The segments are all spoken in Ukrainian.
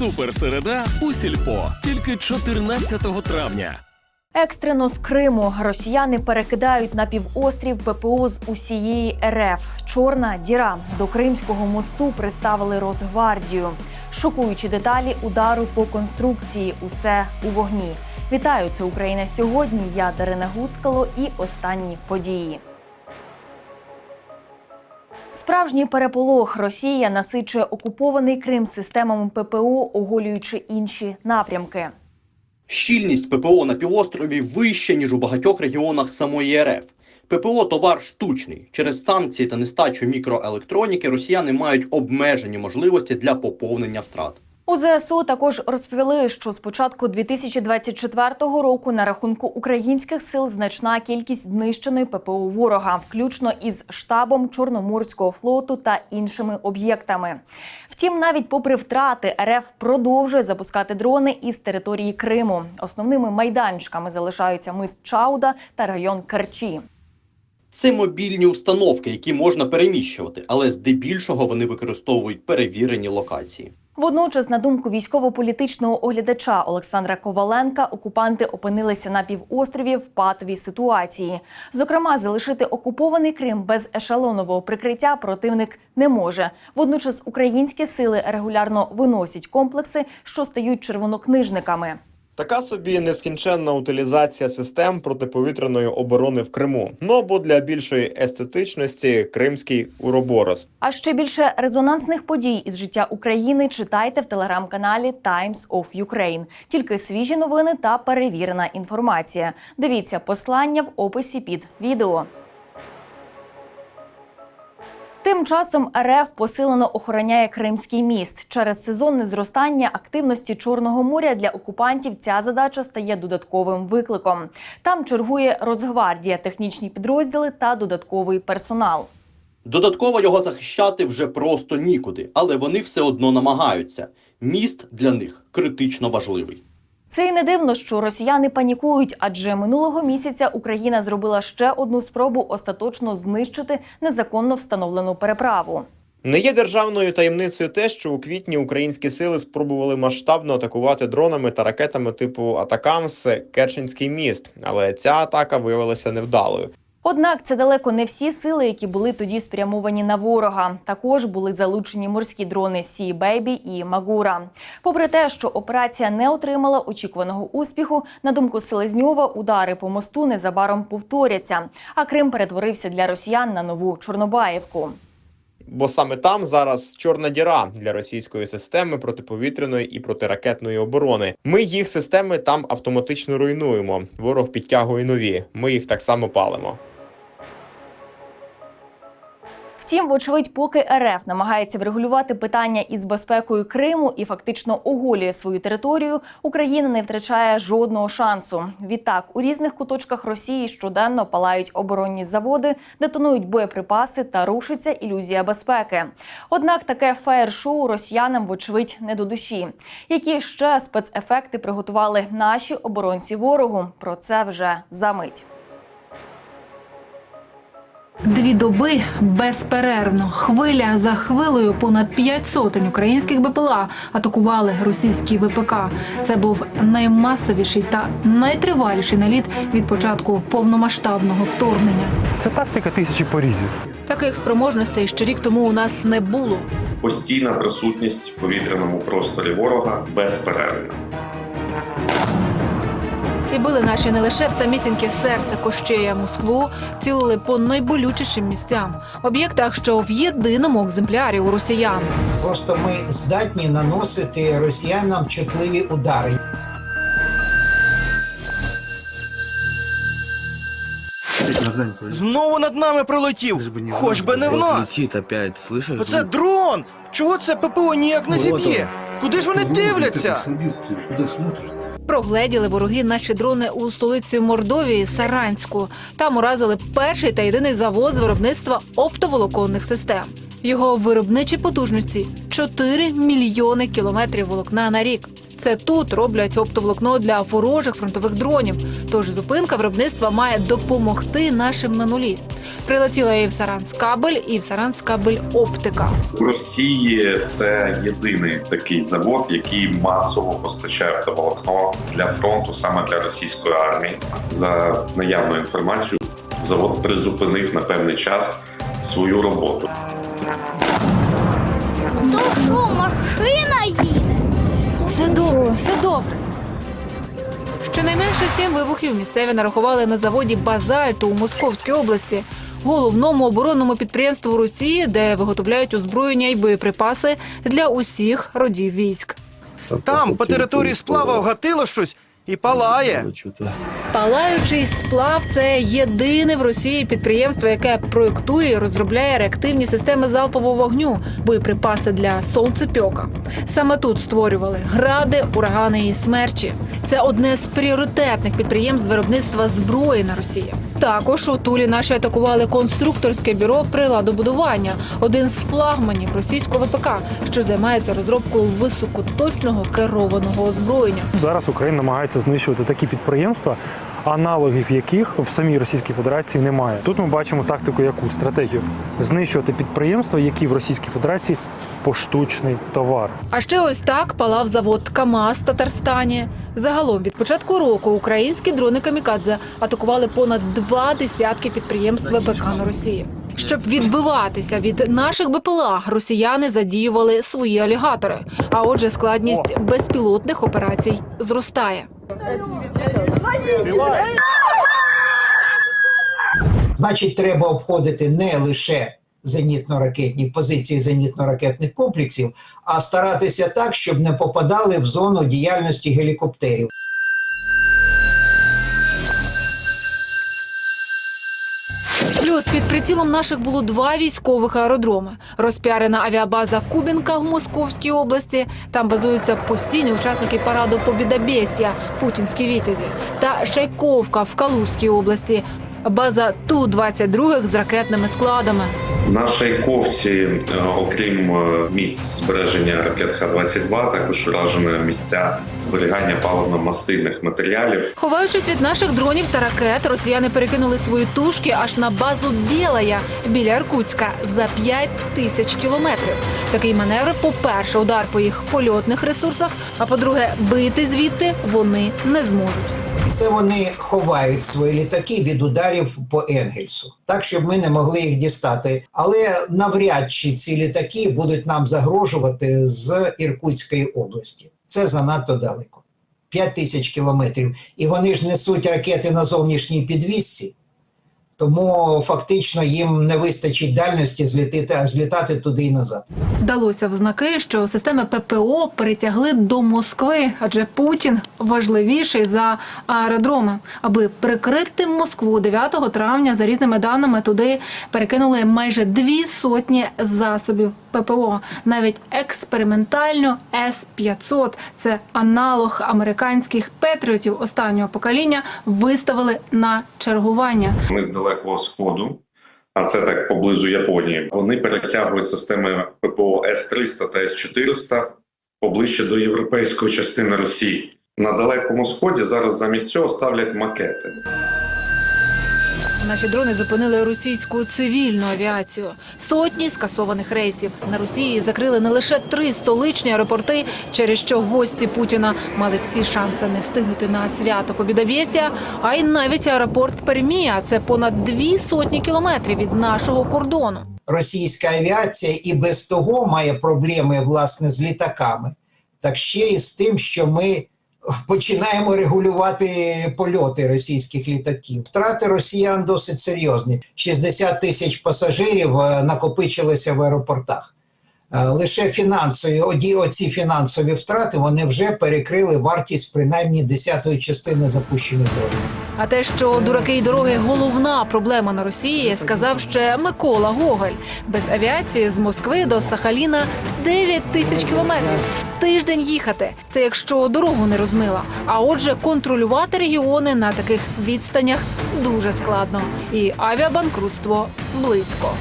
Суперсереда у сільпо тільки 14 травня. Екстрено з Криму росіяни перекидають на півострів ППО з усієї РФ. Чорна діра до Кримського мосту приставили Росгвардію. Шокуючі деталі удару по конструкції. Усе у вогні. Вітаю, це Україна сьогодні. Я Дарина Гуцкало і останні події. Справжній переполох Росія насичує окупований Крим системами ППО, оголюючи інші напрямки. Щільність ППО на півострові вища, ніж у багатьох регіонах самої РФ. ППО товар штучний. Через санкції та нестачу мікроелектроніки росіяни мають обмежені можливості для поповнення втрат. У ЗСУ також розповіли, що з початку 2024 року на рахунку українських сил значна кількість знищеної ППО ворога, включно із штабом Чорноморського флоту та іншими об'єктами. Втім, навіть попри втрати, РФ продовжує запускати дрони із території Криму. Основними майданчиками залишаються мис Чауда та район Керчі. Це мобільні установки, які можна переміщувати, але здебільшого вони використовують перевірені локації. Водночас, на думку військово-політичного оглядача Олександра Коваленка, окупанти опинилися на півострові в патовій ситуації. Зокрема, залишити окупований Крим без ешелонового прикриття противник не може. Водночас українські сили регулярно виносять комплекси, що стають червонокнижниками. Така собі нескінченна утилізація систем протиповітряної оборони в Криму. Ну або для більшої естетичності кримський уроборос. А ще більше резонансних подій із життя України читайте в телеграм-каналі Times of Ukraine. Тільки свіжі новини та перевірена інформація. Дивіться послання в описі під відео. Тим часом РФ посилено охороняє Кримський міст. Через сезонне зростання активності Чорного моря для окупантів ця задача стає додатковим викликом. Там чергує Росгвардія, технічні підрозділи та додатковий персонал. Додатково його захищати вже просто нікуди, але вони все одно намагаються. Міст для них критично важливий. Це і не дивно, що росіяни панікують, адже минулого місяця Україна зробила ще одну спробу остаточно знищити незаконно встановлену переправу. Не є державною таємницею те, що у квітні українські сили спробували масштабно атакувати дронами та ракетами типу Атакамс Керченський міст, але ця атака виявилася невдалою. Однак це далеко не всі сили, які були тоді спрямовані на ворога. Також були залучені морські дрони Сі Бейбі і Магура. Попри те, що операція не отримала очікуваного успіху, на думку Селезньова, удари по мосту незабаром повторяться. А Крим перетворився для росіян на нову Чорнобаївку. Бо саме там зараз чорна діра для російської системи протиповітряної і протиракетної оборони. Ми їх системи там автоматично руйнуємо. Ворог підтягує нові. Ми їх так само палимо. Втім, вочевидь, поки РФ намагається врегулювати питання із безпекою Криму і фактично оголює свою територію, Україна не втрачає жодного шансу. Відтак, у різних куточках Росії щоденно палають оборонні заводи, детонують боєприпаси та рушиться ілюзія безпеки. Однак таке фаєр-шоу росіянам, вочевидь, не до душі. Які ще спецефекти приготували наші оборонці ворогу? Про це вже за мить. Дві доби безперервно, хвиля за хвилею, понад п'ять сотень українських БПЛА атакували російські ВПК. Це був наймасовіший та найтриваліший наліт від початку повномасштабного вторгнення. Це тактика тисячі порізів. Таких спроможностей ще рік тому у нас не було. постійна присутність в повітряному просторі ворога безперервна. І били наші не лише в самісіньке серце Кощея Москву, цілили по найболючішим місцям, об'єктах, що в єдиному екземплярі у росіян. Просто ми здатні наносити росіянам чутливі удари. Знову над нами пролетів. Хоч би не в нас. Опять, слышишь? Оце дрон! Чого це ППО ніяк не зіб'є? Куди ж вони дивляться? Прогледіли вороги наші дрони у столиці Мордовії Саранську. Там уразили перший та єдиний завод з виробництва оптоволоконних систем. Його виробничі потужності 4 мільйони кілометрів волокна на рік. Це тут роблять оптоволокно для ворожих фронтових дронів. Тож зупинка виробництва має допомогти нашим на нулі. Прилетіла і в Саранскабель, і в Саранскабель оптика. В Росії це єдиний такий завод, який масово постачає оптоволокно для фронту саме для російської армії. За наявною інформацією, завод призупинив на певний час свою роботу. То що, машина їде? Все добре, все добре. Щонайменше сім вибухів місцеві нарахували на заводі Базальту у Московській області, головному оборонному підприємству Росії, де виготовляють озброєння і боєприпаси для усіх родів військ. Там по території сплава вгатило щось і палає. Палаючий сплав це єдине в Росії підприємство, яке проєктує і розробляє реактивні системи залпового вогню, боєприпаси для сонцепьока. Саме тут створювали гради, урагани і смерчі. Це одне з пріоритетних підприємств виробництва зброї на Росії. Також у Тулі наші атакували конструкторське бюро приладобудування, один з флагманів російського ВПК, що займається розробкою високоточного керованого озброєння. Зараз Україна намагається знищувати такі підприємства, аналогів яких в самій Російській Федерації немає. Тут ми бачимо тактику, яку стратегію знищувати підприємства, які в Російській Федерації поштучний товар. А ще ось так палав завод КАМАЗ в Татарстані. Загалом від початку року українські дрони камікадзе атакували понад два десятки підприємств ВПК на Росії. Щоб відбиватися від наших БПЛА, росіяни задіювали свої алігатори. А отже, складність безпілотних операцій зростає. Значить, треба обходити не лише зенітно-ракетні позиції зенітно-ракетних комплексів, а старатися так, щоб не попадали в зону діяльності гелікоптерів. Плюс під прицілом наших було два військових аеродроми. Розпіарена авіабаза Кубінка в Московській області. Там базуються постійні учасники параду Побідобєсія, путінські вітязі, та Шайковка в Калужській області. База Ту-22 з ракетними складами. На Шайковці, е, окрім е, місць збереження ракет Х-22, також уражені місця зберігання паливно-мастильних матеріалів. Ховаючись від наших дронів та ракет, росіяни перекинули свої тушки аж на базу Білая біля Іркутська за 5 тисяч кілометрів. Такий маневр, по-перше, удар по їх польотних ресурсах, а по-друге, бити звідти вони не зможуть. Це вони ховають свої літаки від ударів по Енгельсу, так щоб ми не могли їх дістати. Але навряд чи ці літаки будуть нам загрожувати з Іркутської області. Це занадто далеко. 5 тисяч кілометрів. І вони ж несуть ракети на зовнішній підвісці, тому фактично їм не вистачить дальності злітати, злітати туди і назад. Далося в знаки, що системи ППО перетягли до Москви, адже Путін важливіший за аеродроми. Аби прикрити Москву 9 травня, за різними даними, туди перекинули майже дві сотні засобів ППО. Навіть експериментально С-500, це аналог американських петріотів останнього покоління, виставили на чергування. Ми з далекого сходу, а це так поблизу Японії. Вони перетягують системи ППО С-300 та С-400 поближче до європейської частини Росії. На далекому сході зараз замість цього ставлять макети. Наші дрони зупинили російську цивільну авіацію. Сотні скасованих рейсів на Росії закрили не лише три столичні аеропорти, через що гості Путіна мали всі шанси не встигнути на свято Побідовєсія, а й навіть аеропорт Пермія. Це понад дві сотні кілометрів від нашого кордону. Російська авіація і без того має проблеми власне з літаками, так ще і з тим, що ми починаємо регулювати польоти російських літаків. Втрати росіян досить серйозні. 60 тисяч пасажирів е, накопичилися в аеропортах. Е, Лише фінансові, оді, оці фінансові втрати вони вже перекрили вартість принаймні десятої частини запущених дронів. А те, що дураки й дороги головна проблема на Росії, сказав ще Микола Гоголь. Без авіації з Москви до Сахаліна 9 тисяч кілометрів. Тиждень їхати. Це якщо дорогу не розмила. А отже, контролювати регіони на таких відстанях дуже складно. І авіабанкрутство близько.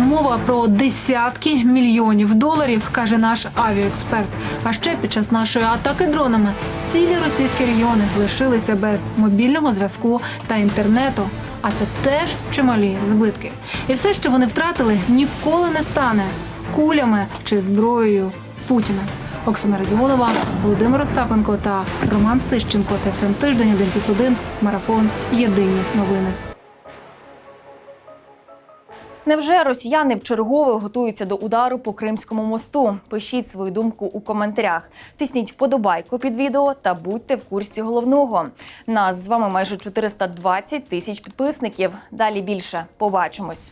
Мова про десятки мільйонів доларів, каже наш авіаексперт. А ще під час нашої атаки дронами цілі російські регіони лишилися без мобільного зв'язку та інтернету. А це теж чималі збитки. І все, що вони втратили, ніколи не стане кулями чи зброєю Путіна. Оксана Радіонова, Володимир Остапенко та Роман Сищенко. ТСН тиждень 1+,1, марафон. Єдині новини. Невже росіяни вчергове готуються до удару по Кримському мосту? Пишіть свою думку у коментарях. Тисніть вподобайку під відео та будьте в курсі головного. Нас з вами майже 420 тисяч підписників. Далі більше. Побачимось.